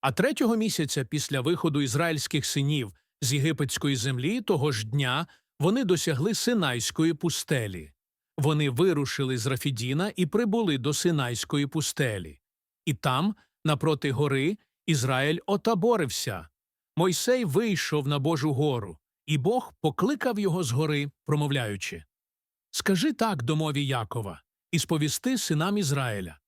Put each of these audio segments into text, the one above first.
А третього місяця після виходу ізраїльських синів з єгипетської землі того ж дня вони досягли Синайської пустелі. Вони вирушили з Рафідіна і прибули до Синайської пустелі. І там, напроти гори, Ізраїль отаборився. Мойсей вийшов на Божу гору, і Бог покликав його з гори, промовляючи Скажи так домові Якова, і сповісти синам Ізраїля.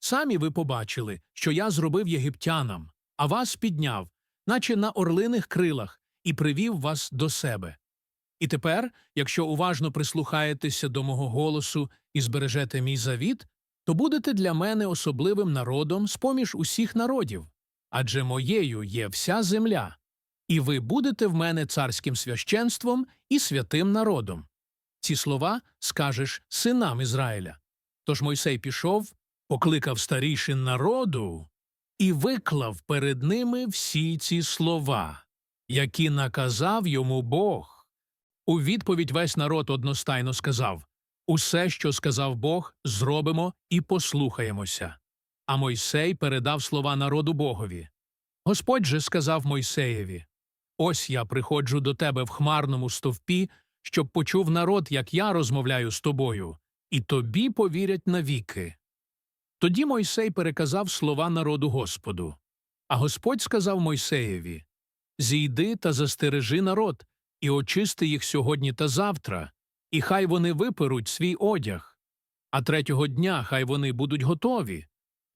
Самі ви побачили, що я зробив єгиптянам, а вас підняв, наче на орлиних крилах, і привів вас до себе. І тепер, якщо уважно прислухаєтеся до мого голосу і збережете мій завіт, то будете для мене особливим народом з-поміж усіх народів, адже моєю є вся земля, і ви будете в мене царським священством і святим народом. Ці слова скажеш синам Ізраїля. Тож Мойсей пішов, покликав старішин народу і виклав перед ними всі ці слова, які наказав йому Бог. У відповідь весь народ одностайно сказав Усе, що сказав Бог, зробимо і послухаємося. А Мойсей передав слова народу Богові. Господь же сказав Мойсеєві Ось я приходжу до тебе в хмарному стовпі, щоб почув народ, як я розмовляю з тобою, і тобі повірять навіки. Тоді Мойсей переказав слова народу Господу. А Господь сказав Мойсеєві Зійди та застережи народ, і очисти їх сьогодні та завтра, і хай вони виперуть свій одяг. А третього дня хай вони будуть готові.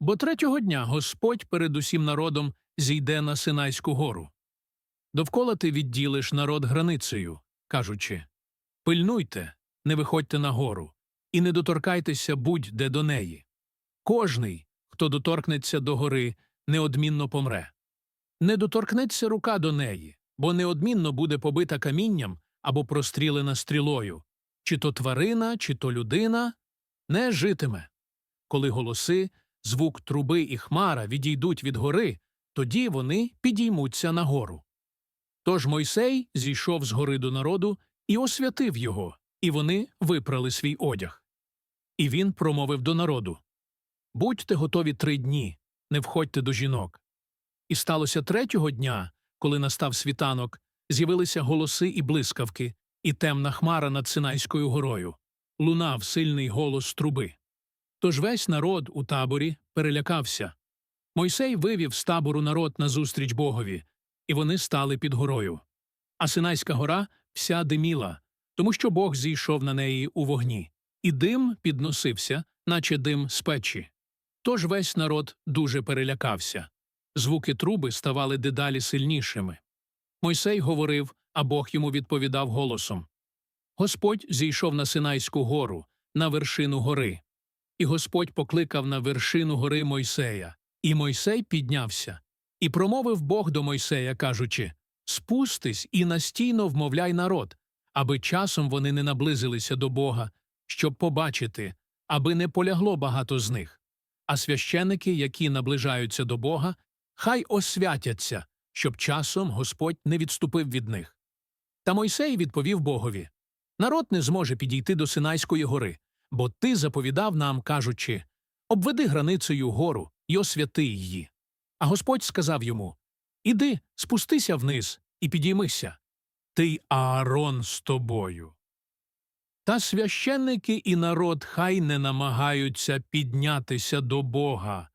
Бо третього дня Господь перед усім народом зійде на Синайську гору. Довкола ти відділиш народ границею, кажучи Пильнуйте, не виходьте на гору, і не доторкайтеся будь-де до неї. Кожний, хто доторкнеться до гори, неодмінно помре. Не доторкнеться рука до неї, бо неодмінно буде побита камінням або прострілена стрілою, чи то тварина, чи то людина не житиме. Коли голоси, звук труби і хмара відійдуть від гори, тоді вони підіймуться на гору. Тож Мойсей зійшов з гори до народу і освятив його, і вони випрали свій одяг. І він промовив до народу Будьте готові три дні, не входьте до жінок. І сталося третього дня, коли настав світанок, з'явилися голоси і блискавки, і темна хмара над Синайською горою. Лунав сильний голос труби. Тож весь народ у таборі перелякався. Мойсей вивів з табору народ назустріч Богові, і вони стали під горою. А Синайська гора вся диміла, тому що Бог зійшов на неї у вогні, і дим підносився, наче дим з печі. Тож весь народ дуже перелякався. Звуки труби ставали дедалі сильнішими. Мойсей говорив, а Бог йому відповідав голосом. Господь зійшов на Синайську гору, на вершину гори. І Господь покликав на вершину гори Мойсея, і Мойсей піднявся. І промовив Бог до Мойсея, кажучи Спустись і настійно вмовляй народ, аби часом вони не наблизилися до Бога, щоб побачити, аби не полягло багато з них. А священики, які наближаються до Бога, хай освятяться, щоб часом Господь не відступив від них. Та Мойсей відповів Богові Народ не зможе підійти до Синайської гори, бо ти заповідав нам, кажучи обведи границею гору й освяти її. А Господь сказав йому Іди, спустися вниз і підіймися. Ти Аарон з тобою. Та священники і народ хай не намагаються піднятися до Бога,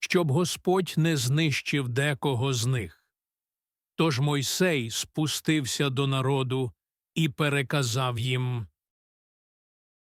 щоб Господь не знищив декого з них. Тож Мойсей спустився до народу і переказав їм